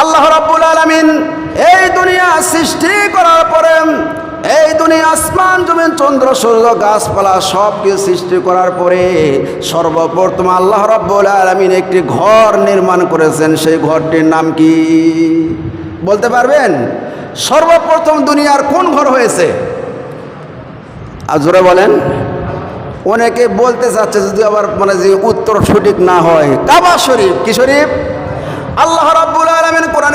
আল্লাহ রাব্বুল আলামিন এই দুনিয়া সৃষ্টি করার পরে, এই দুনিয়া আসমান, জমিন, চন্দ্র, সূর্য, গাছপালা সব কিছু সৃষ্টি করার পরে সর্বপ্রথম আল্লাহ রাব্বুল আলামিন একটি ঘর নির্মাণ করেছেন। সেই ঘরটির নাম কি? বলতে পারবেন? সর্বপ্রথম দুনিয়ার কোন ঘর হয়েছে? আর জোরে বলেন। অনেকে বলতে চাচ্ছে যদি আবার মানে যে উত্তর সঠিক না হয়। কাবা শরীফ, কি শরীফ? আল্লাহ রাব্বুল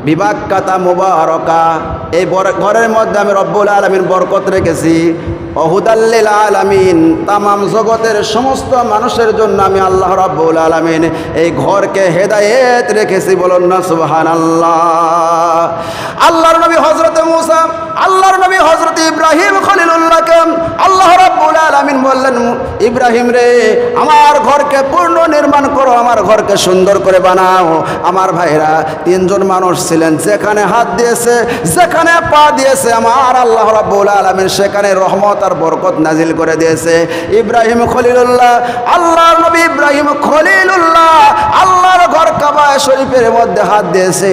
আল্লাহ বিভাগ কাতা মোবারকা। এই ঘরের মধ্যে আমি রব্বুল আলমীর বরকত রেখেছি। অহুদাল্লিল আলামিন, তামাম জগতের সমস্ত মানুষের জন্য আমি আল্লাহ রব্বুল আলমিন এই ঘরকে হেদায়েত রেখেছি বলুন না সুবহান আল্লাহ আল্লাহর নবী হজরত মুসা, আল্লাহর নবী হজরত ইব্রাহিম খলিলুল্লাহকে আল্লাহ রাব্বুল আলামিন বললেন, ইব্রাহিম রে, আমার ঘরকে পূর্ণ নির্মাণ করো, আমার ঘরকে সুন্দর করে বানাও। আমার ভাইরা, তিনজন মানুষ ছিলেন, যেখানে হাত দিয়েছে, যেখানে পা দিয়েছে, আমার আল্লাহ রাব্বুল আলামিন সেখানে রহমত আর বরকত নাজিল করে দিয়েছে। ইব্রাহিম খলিলুল্লাহ আল্লাহ নবী ইব্রাহিম কাবা শরীফের মধ্যে হাত দিয়েছে।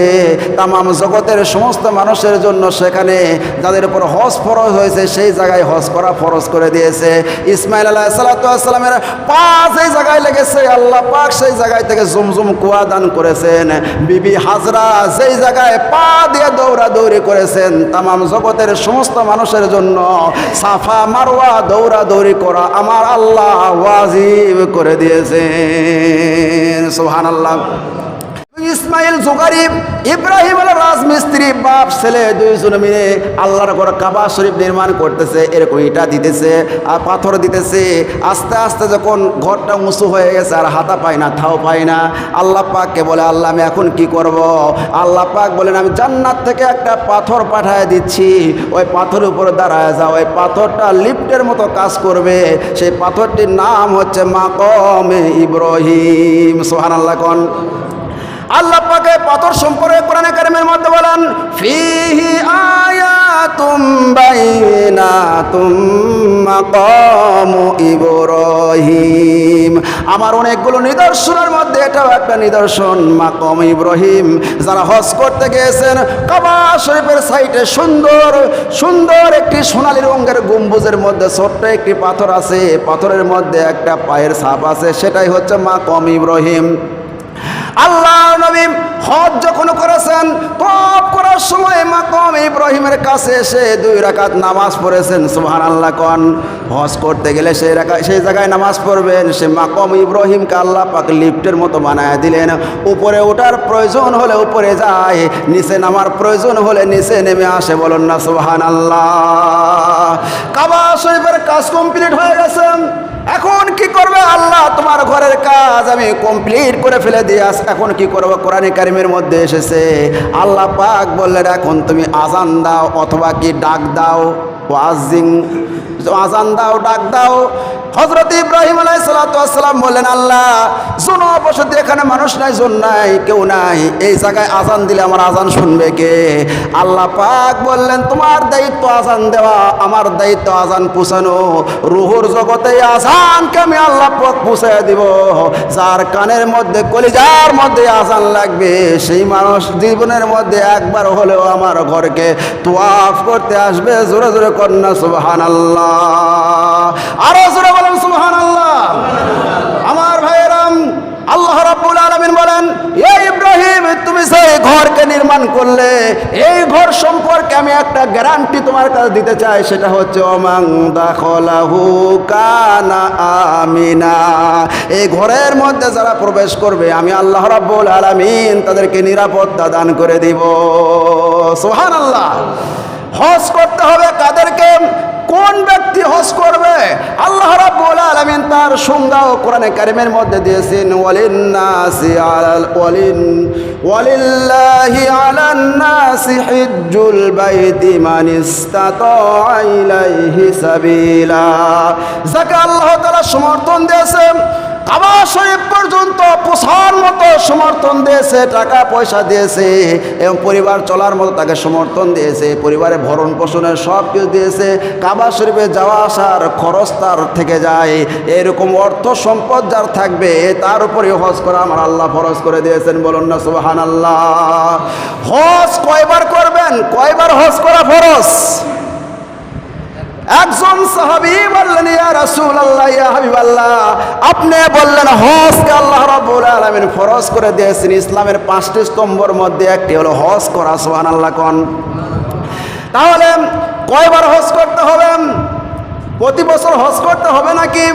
তামাম জগতের সমস্ত মানুষের জন্য সেখানে যাদের উপর হজ ফরজ হয়েছে, সেই জায়গায় হজ করা ফরজ করে দিয়েছে। ইসমাইল আল্লাহ সালাতামের পা সেই জায়গায় লেগেছে, আল্লাহ পাক সেই জায়গায় থেকে জুমজুম কুয়া দান করেছেন। বিবি হাজরা সেই জায়গায় পা দিয়ে দৌড়া দৌড়ি করেছেন, তামাম জগতের সমস্ত মানুষের জন্য সাফা মারওয়া দৌড়া দৌড়ি করা আমার আল্লাহ ওয়াজিব করে দিয়েছেন। সোহান আল্লাহ ইসমাইল জোগারি ইব্রাহিম আল রাজমিস্ত্রি, বাপ, ছেলে দুইজন মিলে আল্লাহর ঘর কাবা শরীফ নির্মাণ করতেছে, এরকম ইটা দিতেছে, আর পাথর দিতেছে। আস্তে আস্তে যখন ঘরটা উঁচু হয়ে গেছে, আর হাতা পায় না, থাও পায় না, আল্লাহ পাককে বলে, আল্লাহ, আমি এখন কি করব? আল্লাহ পাক বলেন, আমি জান্নাত থেকে একটা পাথর পাঠায় দিচ্ছি। ওই পাথরের উপরে দাঁড়ায় যাও, ওই পাথরটা লিফটের মতো কাজ করবে। সেই পাথরটির নাম হচ্ছে মাকমে ইব্রাহিম। সোহান আল্লাহ কন? আল্লাহ পাকে পাথর সম্পর্কে কোরআনে কারিমের মধ্যে বলেন, ফিহি আয়াতুম বাইনাতুম মাকামু ইব্রাহিম। আমার অনেকগুলো নিদর্শনের মধ্যে এটাও একটা নিদর্শন, মাকাম ইব্রাহিম। যারা হজ করতে গিয়েছেন, কাবা শরীফের সাইডে সুন্দর সুন্দর একটি সোনালী রঙের গম্বুজের মধ্যে ছোট্ট একটি পাথর আছে। পাথরের মধ্যে একটা পায়ের ছাপ আছে, সেটাই হচ্ছে মাকাম ইব্রাহিম। আল্লাহ নবী হজ যখন করেছেন তপ করার সময় মাকম ইব্রাহিমের কাছে এসে দুই রাকাত নামাজ পড়েছেন। সুবহান আল্লাহ কন, হজ করতে গেলে সেই রাখা সেই জায়গায় নামাজ পড়বেন। সে মাকম ইব্রাহিমকে আল্লাহ পাক লিফটের মতো বানায় দিলেন। উপরে ওঠার প্রয়োজন হলে উপরে যায়, নিচে নামার প্রয়োজন হলে নিচে নেমে আসে। বলুন না সুবহান আল্লাহ কাবা শরীফের কাজ কমপ্লিট হয়ে গেছে। এখন কি করবে আল্লাহ? তোমার ঘরের কাজ আমি কমপ্লিট করে ফেলে দিয়ে আস এখন কি করব? কোরআনে কারিমের মধ্যে এসেছে, আল্লাহ পাক বললেন, এখন তুমি আজান দাও অথবা কি ডাক দাও। আজান দাও, ডাক দাও। হজরত ইব্রাহিম আলাই সালাতাম বললেন, আল্লাহ জনবসতি এখানে মানুষ নাই, জন নাই, কেউ নাই। এই জায়গায় আজান দিলে আমার আজান শুনবে কে? আল্লাহ পাক বললেন, তোমার দায়িত্ব আজান দেওয়া, আমার দায়িত্ব আজান পুষানো রুহুর জগতে আজানকে আমি আল্লাহ পাক পুষাই দিব। যার কানের মধ্যে, কলিজার মধ্যে আজান লাগবে, সেই মানুষ জীবনের মধ্যে একবার হলেও আমার ঘরকে তোয়াফ করতে আসবে, জোরে জোরে কন্যা সুবহান আল্লাহ আরও জোরে বলেন সুবহান আল্লাহ আমার ভাইয়েরাম, আল্লাহ রাব্বুল আলামিন বলেন এই ইব্রাহিম, তুমি সেই ঘরকে নির্মাণ করলে। এই ঘর সম্পর্কে আমি একটা গ্যারান্টি তোমার কাছে দিতে চাই, সেটা হচ্ছে অমাং দাখলাহু কানা আমিনা। এই ঘরের মধ্যে যারা প্রবেশ করবে, আমি আল্লাহ রাব্বুল আলামিন তাদেরকে নিরাপত্তা দান করে দিব। সুবহানাল্লাহ। হজ করতে হবে কাদেরকে? কোন ব্যক্তি হজ করবে? আল্লাহ রাব্বুল আলামিন তার সংজ্ঞাও কোরআনে কারিমের মধ্যে দিয়েছেন বাইতি যাকে আল্লাহ সমর্থন দিয়েছেন কাবা শরীফ পর্যন্ত পোষার মতো সমর্থন দিয়েছে, টাকা পয়সা দিয়েছে এবং পরিবার চলার মতো তাকে সমর্থন দিয়েছে, পরিবারে ভরণ পোষণের সব কিছু দিয়েছে কাবা শরীফে যাওয়া আসার খরচ তার থেকে যায়, এরকম অর্থ সম্পদ যার থাকবে, তার উপরে হজ করা আমার আল্লাহ ফরজ করে দিয়েছেন, বলুন না সুবাহান আল্লাহ হজ কয়বার করবেন? কয়বার হজ করা ফরজ? একজন সাহাবি বললেন, ইয়া রাসূল আল্লাহ ইয়া হাবিব আল্লাহ আপনি বললেন, হজকে আল্লাহ রাব্বুল আলামিন ফরজ করে দিয়েছেন। ইসলামের পাঁচটি স্তম্ভর মধ্যে একটি হলো হজ করা, সুবহানাল্লাহ কোন। তাহলে কয়বার হজ করতে হবে? প্রতি বছর হজ করতে হবে নাকি?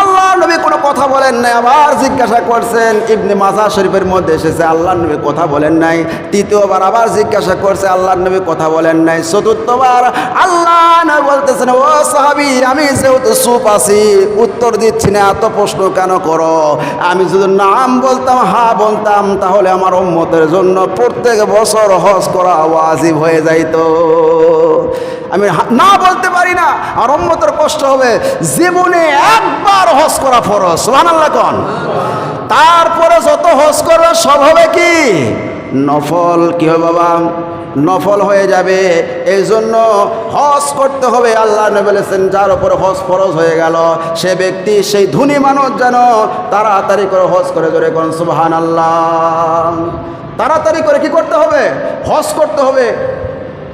আল্লাহ নবী কোনো কথা বলেন নাই, আবার জিজ্ঞাসা করছেন, ইবনে মাজা শরীফের মধ্যে এসেছে আল্লাহ নবী কথা বলেন নাই। তৃতীয়বার আবার জিজ্ঞাসা করছে আল্লাহ নবী কথা বলেন নাই। চতুর্থবার আল্লাহ নবী বলতেছেন, ও সাহাবি, আমি যেহেতু সুপ আছি, উত্তর দিচ্ছি না, এত প্রশ্ন কেন করো? আমি যদি নাম বলতাম, হা বলতাম, তাহলে আমার উম্মতের জন্য প্রত্যেক বছর হজ করা ওয়াজিব হয়ে যাইতো। আমি না বলতে পারি না আর উম্মতের কষ্ট হবে। জীবনে একবার হজ করা ফরজ, সুবহানাল্লাহ কোন। তারপরে যত হজ করবে, সব হবে কি? নফল, কি হবে বাবা? নফল হয়ে যাবে। এই জন্য হজ করতে হবে। আল্লাহ বলেছেন, যার উপরে হজ ফরজ হয়ে গেল, সে ব্যক্তি, সেই ধনী মানুষ যেন তাড়াতাড়ি করে হজ করে। ধরে কোন সুবহান আল্লাহ তাড়াতাড়ি করে কি করতে হবে? হজ করতে হবে।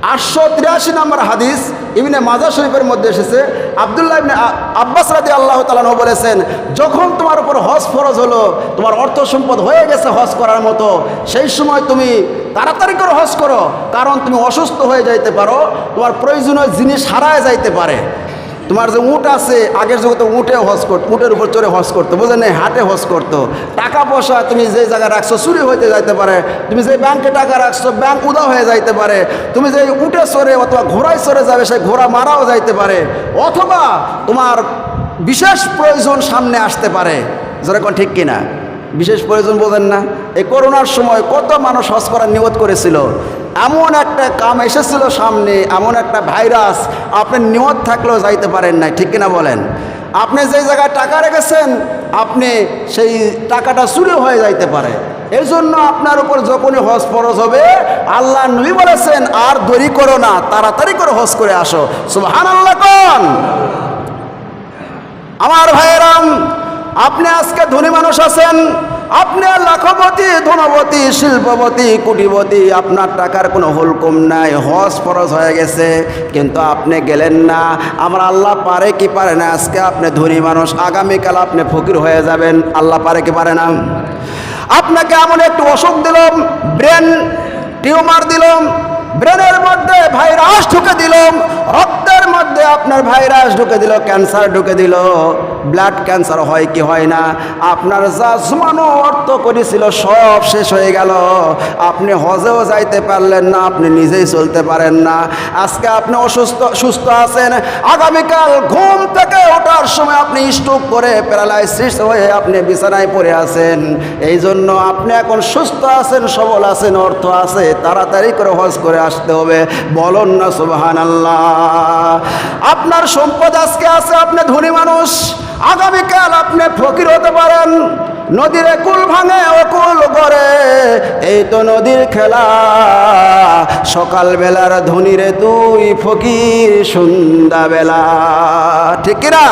আটশো তিরাশি নম্বর হাদিস ইবনে মাজা শরীফের মধ্যে এসেছে। আবদুল্লাহ ইবনে আব্বাস রাদি আল্লাহ তালানহ বলেছেন, যখন তোমার উপর হজ ফরজ হলো, তোমার অর্থ সম্পদ হয়ে গেছে হজ করার মতো, সেই সময় তুমি তাড়াতাড়ি করে হজ করো, কারণ তুমি অসুস্থ হয়ে যাইতে পারো, তোমার প্রয়োজনীয় জিনিস হারায় যাইতে পারে। তোমার যে উঁট আছে, আগের যুগে উঁটে হজ করতো, উঁটের উপর চড়ে হজ করতো বুঝলেন না হাটে হজ করতো। টাকা পয়সা তুমি যে জায়গায় রাখছো, চুরি হইতে যাইতে পারে। তুমি যে ব্যাংকে টাকা রাখছো ব্যাংক উদা হয়ে যাইতে পারে। তুমি যে উঁটে চড়ে অথবা ঘোড়ায় চড়ে যাবে, সেই ঘোড়া মারাও যাইতে পারে। অথবা তোমার বিশেষ প্রয়োজন সামনে আসতে পারে। যেরকম ঠিক কিনা? বিশেষ প্রয়োজন বোঝেন না। এই করোনার সময় কত মানুষ হজ করার নিয়ত করেছিল। এমন একটা কাম এসেছিল সামনে, এমন একটা ভাইরাস আপনি নিয়ত থাকলেও যাইতে পারেন না ঠিক কিনা বলেন? আপনি যেই জায়গায় টাকা রেখেছেন, আপনি সেই টাকাটা চুরি হয়ে যাইতে পারে। এই জন্য আপনার উপর যখনই হজ ফরজ হবে, আল্লাহ নবী বলেছেন, আর দেরি করো না, তাড়াতাড়ি করে হজ করে আসো। সুহান আল্লাহ কন? আমার ভাইয়েরাম, আপনি আজকে ধনী মানুষ আছেন আপনি লাখপতি ধনবতী শিল্পপতি, কুটিপতি, আপনার টাকার কোনো হুলকুম নাই, হজ ফরজ হয়ে গেছে, কিন্তু আপনি গেলেন না। আমার আল্লাহ পারে কি পারে না, আজকে আপনি ধনী মানুষ, আগামীকাল আপনি ফকির হয়ে যাবেন, আল্লাহ পারে কি পারে না? আপনাকে এমন একটু অসুখ দিলাম, ব্রেন টিউমার দিলাম, ব্রেনের মধ্যে ভাইরাস ঢুকে দিল রক্তের মধ্যে আপনার ভাইরাস ঢুকে দিল, ক্যান্সার ঢুকে দিল। ব্লাড ক্যান্সার হয় কি হয় না? আপনার যা জমানো অর্থ করেছিল সব শেষ হয়ে গেল। আপনি হজেও যাইতে পারলেন না, আপনি নিজেই চলতে পারেন না। আজকে আপনি অসুস্থ, সুস্থ আছেন। আগামীকাল ঘুম থেকে ওঠার সময় আপনি স্ট্রোক করে প্যারালাইসিস হয়ে আপনি বিছানায় পড়ে আছেন। এই জন্য আপনি এখন সুস্থ আছেন, সবল আছেন, অর্থ আছে। তাড়াতাড়ি করে হজ করে আসতে হবে। বলুন না সুবাহান আল্লাহ আপনার সম্পদ আজকে আছে, আপনি ধনী মানুষ। আগামীকাল আপনি ফকির হতে পারেন। নদীর কুল ভাঙে অকুল করে এই তো নদীর খেলা। সকালবেলার ধনিরে তুই ফকির সন্ধ্যাবেলা। ঠিক কিনা?